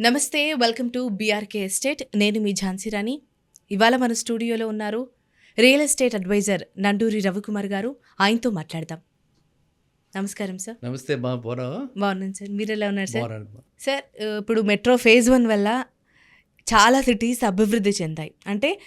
నమస్తే welcome to BRK estate. నేను మీ ఝాన్సీ రాణి. ఇవాళ మన స్టూడియోలో ఉన్నారు real estate adviser Nanduri Ravikumar garu. ఆయనతో మాట్లాడదాం. నమస్కారం సార్. నమస్తే బాగున్నాను సార్. మీరు ఎలా ఉన్నారు సార్? సార్ ఇప్పుడు మెట్రో ఫేజ్ వన్ వల్ల చాలా సిటీస్ అభివృద్ధి చెందాయి. అంటే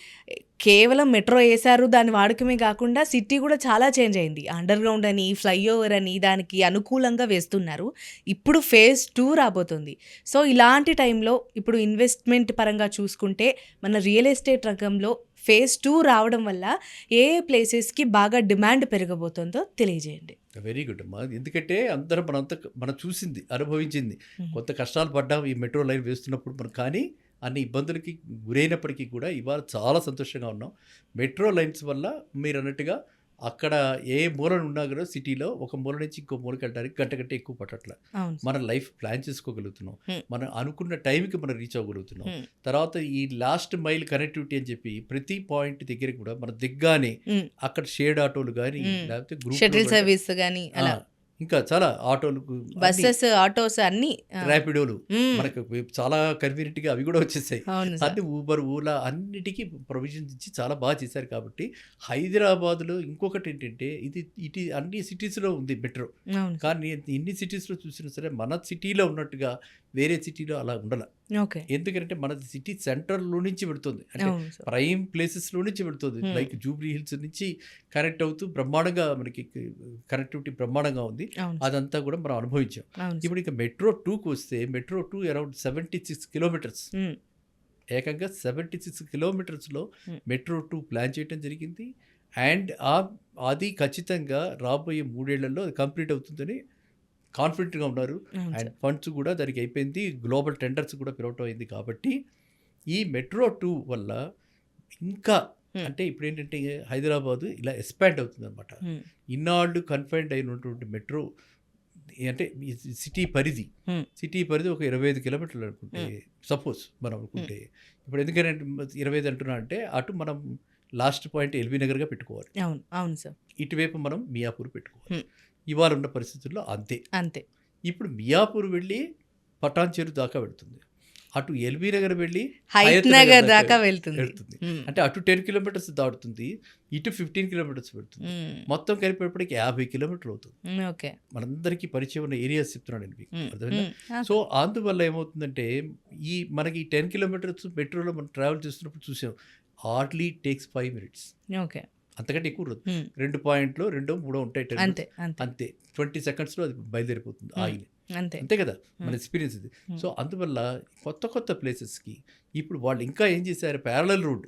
కేవలం మెట్రో వేశారు దాని వాడకమే కాకుండా సిటీ కూడా చాలా చేంజ్ అయింది. అండర్ గ్రౌండ్ అని ఫ్లైఓవర్ అని దానికి అనుకూలంగా వేస్తున్నారు. ఇప్పుడు ఫేజ్ టూ రాబోతుంది. సో ఇలాంటి టైంలో ఇప్పుడు ఇన్వెస్ట్మెంట్ పరంగా చూసుకుంటే మన రియల్ ఎస్టేట్ రంగంలో ఫేజ్ టూ రావడం వల్ల ఏ ఏ ప్లేసెస్కి బాగా డిమాండ్ పెరగబోతుందో తెలియజేయండి. Very good. అమ్మా ఎందుకంటే అందరం మనంతా మనం చూసింది అనుభవించింది. కొంత కష్టాలు పడ్డాం ఈ మెట్రో లైన్ వేస్తున్నప్పుడు మనం కానీ అన్ని ఇబ్బందులకి గురైనప్పటికీ కూడా ఇవాళ చాలా సంతోషంగా ఉన్నాం మెట్రో లైన్స్ వల్ల మీరు అన్నట్టుగా అక్కడ ఏ మూలన ఉన్నా కూడా సిటీలో ఒక మూల నుంచి ఇంకో మూలకి వెళ్ళడానికి గంట గంట ఎక్కువ పట్టట్ల మన లైఫ్ ప్లాన్ చేసుకోగలుగుతున్నాం. మనం అనుకున్న టైంకి మనం రీచ్ అవ్వగలుగుతున్నాం. తర్వాత ఈ లాస్ట్ మైల్ కనెక్టివిటీ అని చెప్పి ప్రతి పాయింట్ దగ్గర కూడా మన దిగ్గానే. అక్కడ షేడ్ ఆటోలు కానీ. లేకపోతే గ్రూప్ షటిల్ సర్వీస్ కానీ అలా ఇంకా చాలా ఆటోలు బస్సెస్ ఆటోస్ అన్ని ర్యాపిడోలు. మనకు చాలా కన్వీనియంట్గా అవి కూడా వచ్చేసాయి. అన్ని ఊబర్ ఓలా అన్నిటికీ ప్రొవిజన్స్ ఇచ్చి చాలా బాగా చేశారు కాబట్టి హైదరాబాద్లో ఇంకొకటి ఏంటంటే ఇది ఇటు అన్ని సిటీస్లో ఉంది మెట్రో కానీ ఎన్ని సిటీస్లో చూసినా సరే మన సిటీలో ఉన్నట్టుగా వేరే సిటీలో అలా ఉండాల. ఓకే. ఎందుకంటే మన సిటీ సెంటర్లో నుంచి పెడుతుంది. అంటే ప్రైమ్ ప్లేసెస్లో నుంచి పెడుతుంది. లైక్ జూబ్లీ హిల్స్ నుంచి కనెక్ట్ అవుతూ బ్రహ్మాండంగా మనకి కనెక్టివిటీ బ్రహ్మాండంగా ఉంది. అదంతా కూడా మనం అనుభవించాం. ఇప్పుడు ఇక మెట్రో టూకి వస్తే metro two around seventy six kilometres. ఏకంగా సెవెంటీ సిక్స్ కిలోమీటర్స్లో Hmm. మెట్రో టూ ప్లాన్ చేయడం జరిగింది. అండ్ ఆ అది ఖచ్చితంగా రాబోయే మూడేళ్ళలో అది కంప్లీట్ అవుతుందని కాన్ఫిడెంట్గా ఉన్నారు. అండ్ ఫండ్స్ కూడా దానికి అయిపోయింది. గ్లోబల్ టెండర్స్ కూడా పిలవటం అయింది కాబట్టి ఈ మెట్రో టూ వల్ల ఇంకా. అంటే ఇప్పుడు ఏంటంటే హైదరాబాద్ ఇలా ఎక్స్పాండ్ అవుతుంది అనమాట. ఇన్నాళ్ళు కన్ఫైన్డ్ అయినటువంటి మెట్రో అంటే సిటీ పరిధి. సిటీ పరిధి ఒక ఇరవై ఐదు కిలోమీటర్లు అనుకుంటే సపోజ్ మనం అనుకుంటే ఇప్పుడు ఎందుకంటే ఇరవై ఐదు అంటున్నా అంటే అటు మనం లాస్ట్ పాయింట్ ఎల్బీ నగర్గా పెట్టుకోవాలి. అవును. అవును సార్. ఇటువైపు మనం మియాపూర్ పెట్టుకోవాలి. ఇవాళ ఉన్న పరిస్థితుల్లో అంతే. అంతే. ఇప్పుడు మియాపూర్ వెళ్ళి పటాన్ చెరు దాకా వెళ్తుంది. అటు ఎల్బీ నగర్ వెళ్ళి నగర్ దాకా వెళ్తుంది. వెళ్తుంది. అంటే అటు టెన్ కిలోమీటర్స్ దాటుతుంది ఇటు ఫిఫ్టీన్ కిలోమీటర్స్ పెడుతుంది. మొత్తం కలిపేటప్పటికి యాభై కిలోమీటర్లు అవుతుంది. ఓకే. మనందరికీ పరిచయం ఉన్న ఏరియాస్ మీకు. మ్మ్. ఆ, సో అందువల్ల ఏమవుతుందంటే ఈ మనకి టెన్ కిలోమీటర్స్ మెట్రోలో మనం ట్రావెల్ చేస్తున్నప్పుడు చూసాం hardly takes five minutes. Okay. అంతకంటే ఎక్కువ మ్మ్. రెండు పాయింట్లు రెండో మూడో ఉంటాయి 10 అంతే అంతే ట్వంటీ సెకండ్స్లో అది బయలుదేరిపోతుంది. ఆగిలి అంతే అంతే కదా మన. ఎక్స్పీరియన్స్ ఇది. సో అందువల్ల కొత్త కొత్త ప్లేసెస్కి ఇప్పుడు వాళ్ళు ఇంకా ఏం చేశారు ప్యారలల్ రోడ్.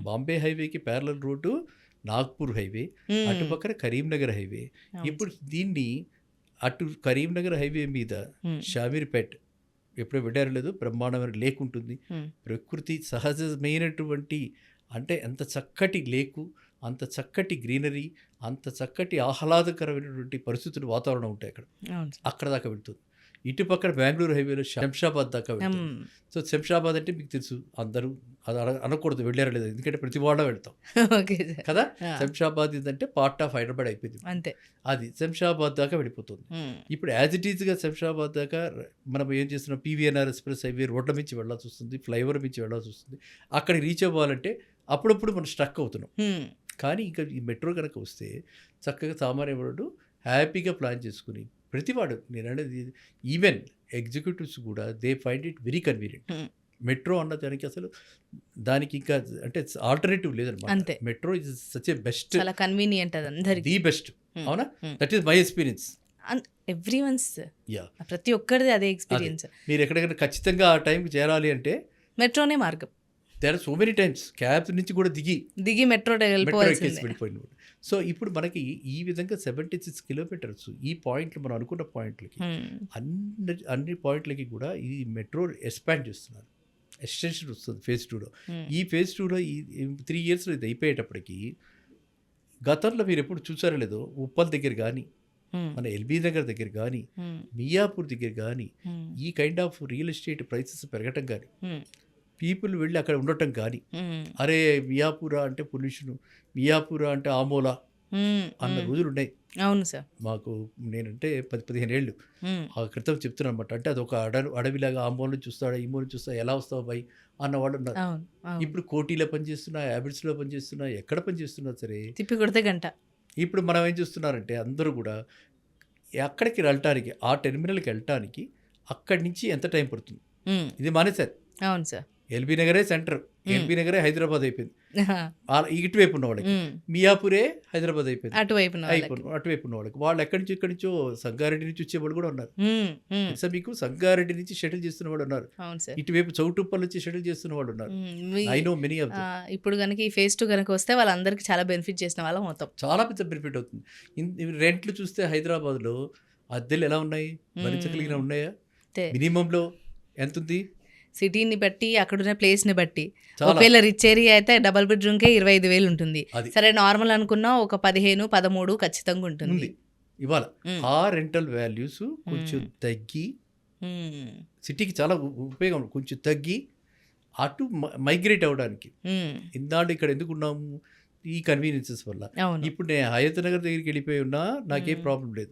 బాంబే హైవేకి ప్యారలల్ రోడ్డు నాగ్పూర్ హైవే. అటు పక్కన కరీంనగర్ హైవే ఇప్పుడు దీన్ని అటు కరీంనగర్ హైవే మీద. షామీర్పేట్ ఎప్పుడో వెళ్ళారు లేదు బ్రహ్మాండమైన లేక్ ఉంటుంది. ప్రకృతి సహజమైనటువంటి అంటే అంత చక్కటి లేకు అంత చక్కటి గ్రీనరీ అంత చక్కటి ఆహ్లాదకరమైనటువంటి పరిస్థితులు వాతావరణం ఉంటాయి అక్కడ. అక్కడ దాకా వెళ్తుంది. ఇటు పక్కన బెంగళూరు హైవేలో శంషాబాద్ దాకా వెళ్తుంది. మ్మ్. సో శంషాబాద్ అంటే మీకు తెలుసు అందరూ అది అన- అనకూడదు వెళ్ళారు లేదు ఎందుకంటే ప్రతి వాళ్ళ వెళ్తాం. కదా? శంషాబాద్ ఏంటంటే పార్ట్ ఆఫ్ హైదరాబాద్ అయిపోయింది అంతే. అది శంషాబాద్ దాకా వెళ్ళిపోతుంది. ఇప్పుడు యాజ్ ఇట్ ఈజ్గా శంషాబాద్ దాకా మనం ఏం చేస్తున్నాం? పీవీఎన్ఆర్ ఎక్స్ప్రెస్ హైవే రోడ్ల నుంచి వెళ్ళాల్సి వస్తుంది ఫ్లైఓవర్ నుంచి వెళ్ళాల్సి వస్తుంది. అక్కడికి రీచ్ అవ్వాలంటే అప్పుడప్పుడు మనం స్ట్రక్ అవుతున్నాం. కానీ ఇంకా ఈ మెట్రో కనుక వస్తే చక్కగా సామాన్య వాడు హ్యాపీగా ప్లాన్ చేసుకుని ప్రతివాడు నేను అనేది ఈవెన్ ఎగ్జిక్యూటివ్స్ కూడా they find it very convenient. Metro అన్న దానికి అసలు దానికి ఇంకా అంటే ఆల్టర్నేటివ్ లేదనమాట. అంతే. Metro is such a best convenient అది అందరికి. The best. అవునా. That is my experience. Everyone's yeah. ప్రతి ఒక్కరిది అదే ఎక్స్పీరియన్స్. మీరు ఎక్కడికైనా ఖచ్చితంగా ఆ టైంకి చేరాలి అంటే మెట్రోనే మార్గం. There are so many times cab నుంచి కూడా దిగి దిగి మెట్రో వెళ్ళిపోయిన సో ఇప్పుడు మనకి ఈ విధంగా సెవెంటీ సిక్స్ కిలోమీటర్స్ ఈ పాయింట్లు మనం అనుకున్న పాయింట్లకి మ్మ్. అన్ని అన్ని పాయింట్లకి కూడా ఈ మెట్రో ఎక్స్పాండ్ చేస్తున్నారు ఎక్స్టెన్షన్ వస్తుంది ఫేజ్ టూలో మ్మ్. ఈ ఫేజ్ టూలో ఈ త్రీ ఇయర్స్లో ఇది అయిపోయేటప్పటికి గతంలో మీరు ఎప్పుడు చూసారో లేదో ఉప్పల్ దగ్గర కానీ మ్మ్. మన ఎల్బీ నగర్ దగ్గర కానీ. మియాపూర్ దగ్గర కానీ. ఈ kind of real estate prices పెరగటం కానీ. పీపుల్ వెళ్ళి అక్కడ ఉండటం కానీ. అరే మియాపూరా అంటే పొల్యూషన్ మియాపూరా అంటే ఆమోలా. అన్న. రోజులు ఉన్నాయి అవును సార్ మాకు నేనంటే పది పదిహేను ఏళ్ళు. ఆ క్రితం చెప్తున్నాను అనమాట అంటే అదొక అడవి అడవిలాగా ఆ చూస్తాడు ఈ మూల నుంచి చూస్తా ఎలా వస్తావు బై అన్నవాడు ఉన్నారు ఇప్పుడు కోటీలో పనిచేస్తున్నా హ్యాబిట్స్లో పనిచేస్తున్నా ఎక్కడ పనిచేస్తున్నా సరే తిప్పి కొడితే గంట ఇప్పుడు మనం ఏం చూస్తున్నారంటే అందరూ కూడా అక్కడికి వెళ్ళటానికి ఆ టెర్మినల్కి వెళ్ళటానికి అక్కడి నుంచి ఎంత టైం పడుతుంది. ఇది మానేశారు అవును సార్ ఎల్బీ నగరే సెంటర్. ఎల్బీ నగరే హైదరాబాద్ అయిపోయింది. ఇటువైపు ఉన్న వాళ్ళకి. మియాపూరే హైదరాబాద్ అయిపోయింది. అటువైపు ఉన్న వాళ్ళకి. అయిపోయింది. అటువైపు ఉన్న వాళ్ళకి. వాళ్ళు ఎక్కడి నుంచి ఇక్కడి నుంచో సంగారెడ్డి నుంచి వచ్చేవాళ్ళు కూడా ఉన్నారు. తెలుసా మీకు? సంగారెడ్డి నుంచి షటిల్ చేస్తున్న వాళ్ళు ఉన్నారు. ఇటువైపు చౌటుప్పల్ నుంచి షటిల్ చేస్తున్న వాళ్ళు ఉన్నారు. ఐ నో మెనీ ఆఫ్ ఇప్పుడు కనుక ఈ ఫేస్ టూ కనుక వస్తే వాళ్ళందరికీ చాలా బెనిఫిట్ చేసిన వాళ్ళం అవుతాం. చాలా పెద్ద బెనిఫిట్ అవుతుంది. రెంట్లు చూస్తే హైదరాబాద్లో అద్దెలు ఎలా ఉన్నాయి? భరించగలిగిన ఉన్నాయా. మినిమంలో ఎంత ఉంది సిటీని బట్టి అక్కడున్న ప్లేస్ని బట్టి. ఒకవేళ రిచ్ ఏరియా అయితే డబల్ బెడ్రూమ్కే ఇరవై ఐదు వేలు ఉంటుంది. సరే నార్మల్ అనుకున్నా ఒక పదిహేను పదమూడు ఖచ్చితంగా ఉంటుంది. ఇవాళ. ఆ రెంటల్ వాల్యూస్ కొంచెం. తగ్గి. సిటీకి చాలా ఉపయోగం కొంచెం తగ్గి అటు మైగ్రేట్ అవ్వడానికి. మ్మ్. ఇందాడు ఇక్కడ ఎందుకు ఉన్నాము ఈ కన్వీనియన్సెస్ వల్ల. ఇప్పుడు నేను హయత్ నగర్ దగ్గరికి వెళ్ళిపోయి ఉన్నా నాకేం. ప్రాబ్లం లేదు.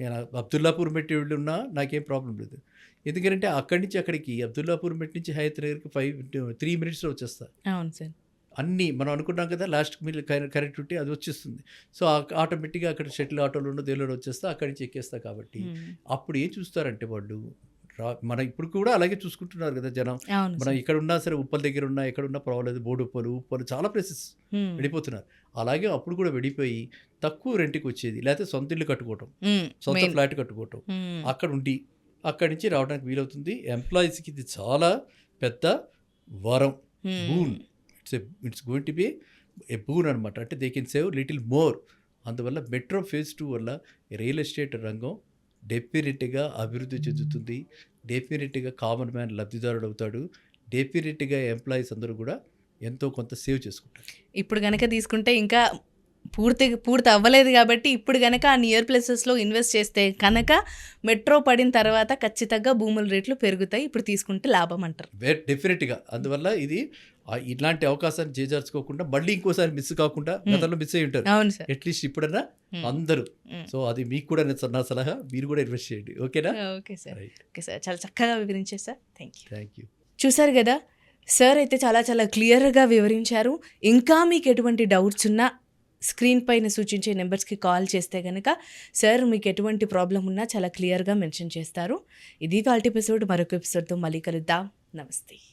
నేను అబ్దుల్లాపూర్ మెట్టి వెళ్ళి ఉన్నా నాకేం ప్రాబ్లం లేదు. ఎందుకంటే అక్కడి నుంచి అక్కడికి అబ్దుల్లాపూర్ మెట్ నుంచి నగర్కి ఫైవ్ త్రీ మినిట్స్లో వచ్చేస్తా అవును సార్ అన్నీ మనం అనుకున్నాం కదా లాస్ట్ మీరు కరెక్ట్ ఉంటే అది వచ్చేస్తుంది సో ఆటోమేటిక్గా అక్కడ షటిల్ ఆటోలో ఉన్న దేనిలో వచ్చేస్తా అక్కడి నుంచి ఎక్కేస్తా కాబట్టి. అప్పుడు ఏం చూస్తారంటే వాళ్ళు రా మన ఇప్పుడు కూడా అలాగే చూసుకుంటున్నారు కదా జనం మనం. ఇక్కడ ఉన్నా సరే ఉప్పల దగ్గర ఉన్నా ఎక్కడ ఉన్నా పర్వాలేదు బోర్డు ఉప్పలు ఉప్పలు చాలా ప్లేసెస్. వెళ్ళిపోతున్నారు అలాగే అప్పుడు కూడా వెళ్ళిపోయి తక్కువ రెంట్కి వచ్చేది లేకపోతే సొంత ఇల్లు కట్టుకోవటం. సొంత. ఫ్లాట్ కట్టుకోవటం. అక్కడ ఉండి అక్కడి నుంచి రావడానికి వీలవుతుంది. ఎంప్లాయీస్కి ఇది చాలా పెద్ద వరం. Boon it's it's going to be a boon అనమాట అంటే they can save little more అందువల్ల మెట్రో ఫేజ్ టూ వల్ల రియల్ ఎస్టేట్ రంగం డెఫినెట్గా అభివృద్ధి చెందుతుంది. డెఫినెట్గా కామన్ మ్యాన్ లబ్ధిదారుడు అవుతాడు. డెఫినెట్గా ఎంప్లాయీస్ అందరూ కూడా ఎంతో కొంత సేవ్ చేసుకుంటారు. ఇప్పుడు గనక తీసుకుంటే ఇంకా పూర్తి పూర్తి అవ్వలేదు కాబట్టి ఇప్పుడు గనక ఆ నియర్ ప్లేసెస్లో ఇన్వెస్ట్ చేస్తే కనుక మెట్రో పడిన తర్వాత ఖచ్చితంగా భూముల రేట్లు పెరుగుతాయి. ఇప్పుడు తీసుకుంటే లాభం అంటారు. డెఫినెట్గా అందువల్ల ఇది ఇలాంటి అవకాశాన్ని చేజార్చుకోకుండా మళ్ళీ ఇంకోసారి మిస్ కాకుండా గతంలో మిస్ అయ్యి ఉంటారు. అవును సార్. అట్లీస్ట్ ఇప్పుడన్నా మ్మ్. అందరూ. సో అది మీకు కూడా నేను నా సలహా. మీరు కూడా ఇన్వెస్ట్ చేయండి. ఓకేనా? Okay sir. Okay sir. చాలా చక్కగా వివరించారు sir. Thank you thank you చూసారు కదా సార్ అయితే చాలా చాలా క్లియర్గా వివరించారు. ఇంకా మీకు ఎటువంటి డౌట్స్ ఉన్నా స్క్రీన్ పైన సూచించే నెంబర్స్కి కాల్ చేస్తే కనుక సార్ మీకు ఎటువంటి ప్రాబ్లం ఉన్నా చాలా క్లియర్గా మెన్షన్ చేస్తారు. ఇది వాళ్ళ ఎపిసోడ్. మరొక ఎపిసోడ్తో మళ్ళీ కలుద్దాం. నమస్తే.